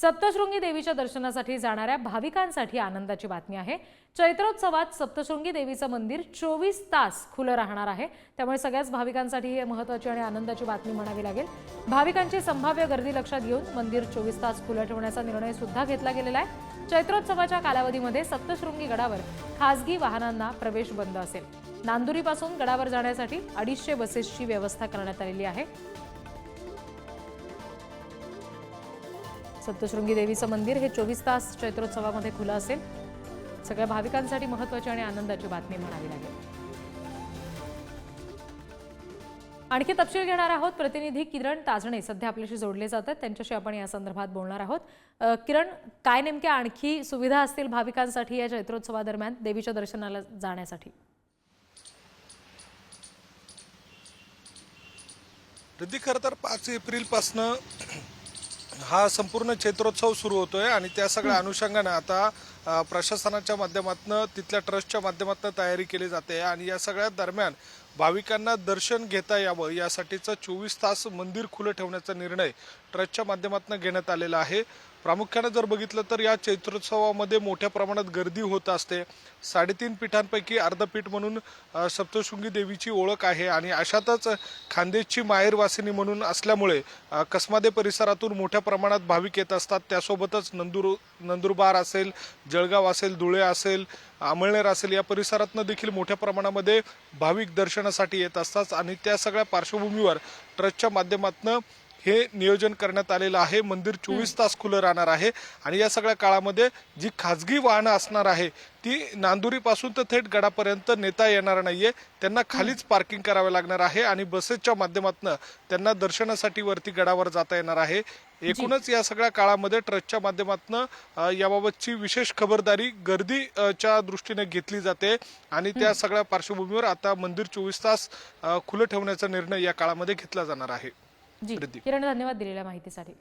सप्तशृंगी देवीच्या दर्शनासाठी जाणाऱ्या भाविकांसाठी आनंदाची बातमी आहे. चैत्रोत्सवात सप्तशृंगी देवीचं मंदिर चोवीस तास खुलं राहणार आहे. त्यामुळे सगळ्याच भाविकांसाठी ही महत्त्वाची आणि आनंदाची बातमी म्हणावी लागेल. भाविकांची संभाव्य गर्दी लक्षात घेऊन मंदिर चोवीस तास खुलं ठेवण्याचा निर्णय सुद्धा घेतला गेलेला आहे. चैत्रोत्सवाच्या कालावधीमध्ये सप्तशृंगी गडावर खासगी वाहनांना प्रवेश बंद असेल. नांदुरीपासून गडावर जाण्यासाठी अडीचशे बसेसची व्यवस्था करण्यात आलेली आहे. सप्तशृंगी देवीचं मंदिर हे चोवीस तास चैत्रोत्सवामध्ये खुलं असेल. सगळ्या भाविकांसाठी महत्त्वाची आणि आनंदाची बातमी म्हणावी लागेल. आणखी तपशील घेणार आहोत. प्रतिनिधी किरण ताजणे सध्या आपल्याशी जोडले जातात त्यांच्याशी आपण या संदर्भात बोलणार आहोत. किरण काय नेमक्या आणखी सुविधा असतील भाविकांसाठी या चैत्रोत्सवादरम्यान देवीच्या दर्शनाला जाण्यासाठी? रिद्धी खरं तर पाच एप्रिलपासनं हा संपूर्ण चैत्रोत्सव सुरू होतोय आणि त्या सगळ्या अनुषंगाने आता प्रशासनाच्या माध्यमातून तिथल्या ट्रस्टच्या माध्यमातून तयारी केली जाते आणि या सगळ्या दरम्यान भाविकांना दर्शन घेता यावं यासाठीचं चोवीस तास मंदिर खुलं ठेवण्याचा निर्णय ट्रस्टच्या माध्यमातून घेण्यात आलेला आहे. प्रामुख्यानं जर बघितलं तर या चैत्रोत्सवामध्ये मोठ्या प्रमाणात गर्दी होत असते. साडेतीन पीठांपैकी अर्धपीठ म्हणून सप्तशृंगी देवीची ओळख आहे आणि अशातच खानदेशची माहेरवासिनी म्हणून असल्यामुळे कसमादे परिसरातून मोठ्या प्रमाणात भाविक येत असतात. त्यासोबतच नंदुर नंदुरबार असेल जळगाव असेल धुळे असेल अमळनेर असेल या परिसरातनं देखील मोठ्या प्रमाणामध्ये भाविक दर्शनासाठी येत असतात आणि त्या सगळ्या पार्श्वभूमीवर ट्रस्टच्या माध्यमातून हे नियोजन करण्यात आलेलं आहे. मंदिर चोवीस तास खुलं राहणार आहे. आणि या सगळ्या काळामध्ये जी खाजगी वाहनं असणार आहे ती नांदुरीपासून तर थेट गडापर्यंत नेता येणार नाहीये. त्यांना खालीच पार्किंग करावे लागणार आहे आणि बसेसच्या माध्यमातून त्यांना दर्शनासाठी वरती गडावर जाता येणार आहे. एकूणच या सगळ्या काळामध्ये ट्रस्टच्या माध्यमातून याबाबतची विशेष खबरदारी गर्दी अ, च्या दृष्टीने घेतली जाते. आणि त्या सगळ्या पार्श्वभूमीवर आता मंदिर चोवीस तास खुलं ठेवण्याचा निर्णय या काळामध्ये घेतला जाणार आहे. जी. किरण धन्यवाद दिलेल्या माहितीसाठी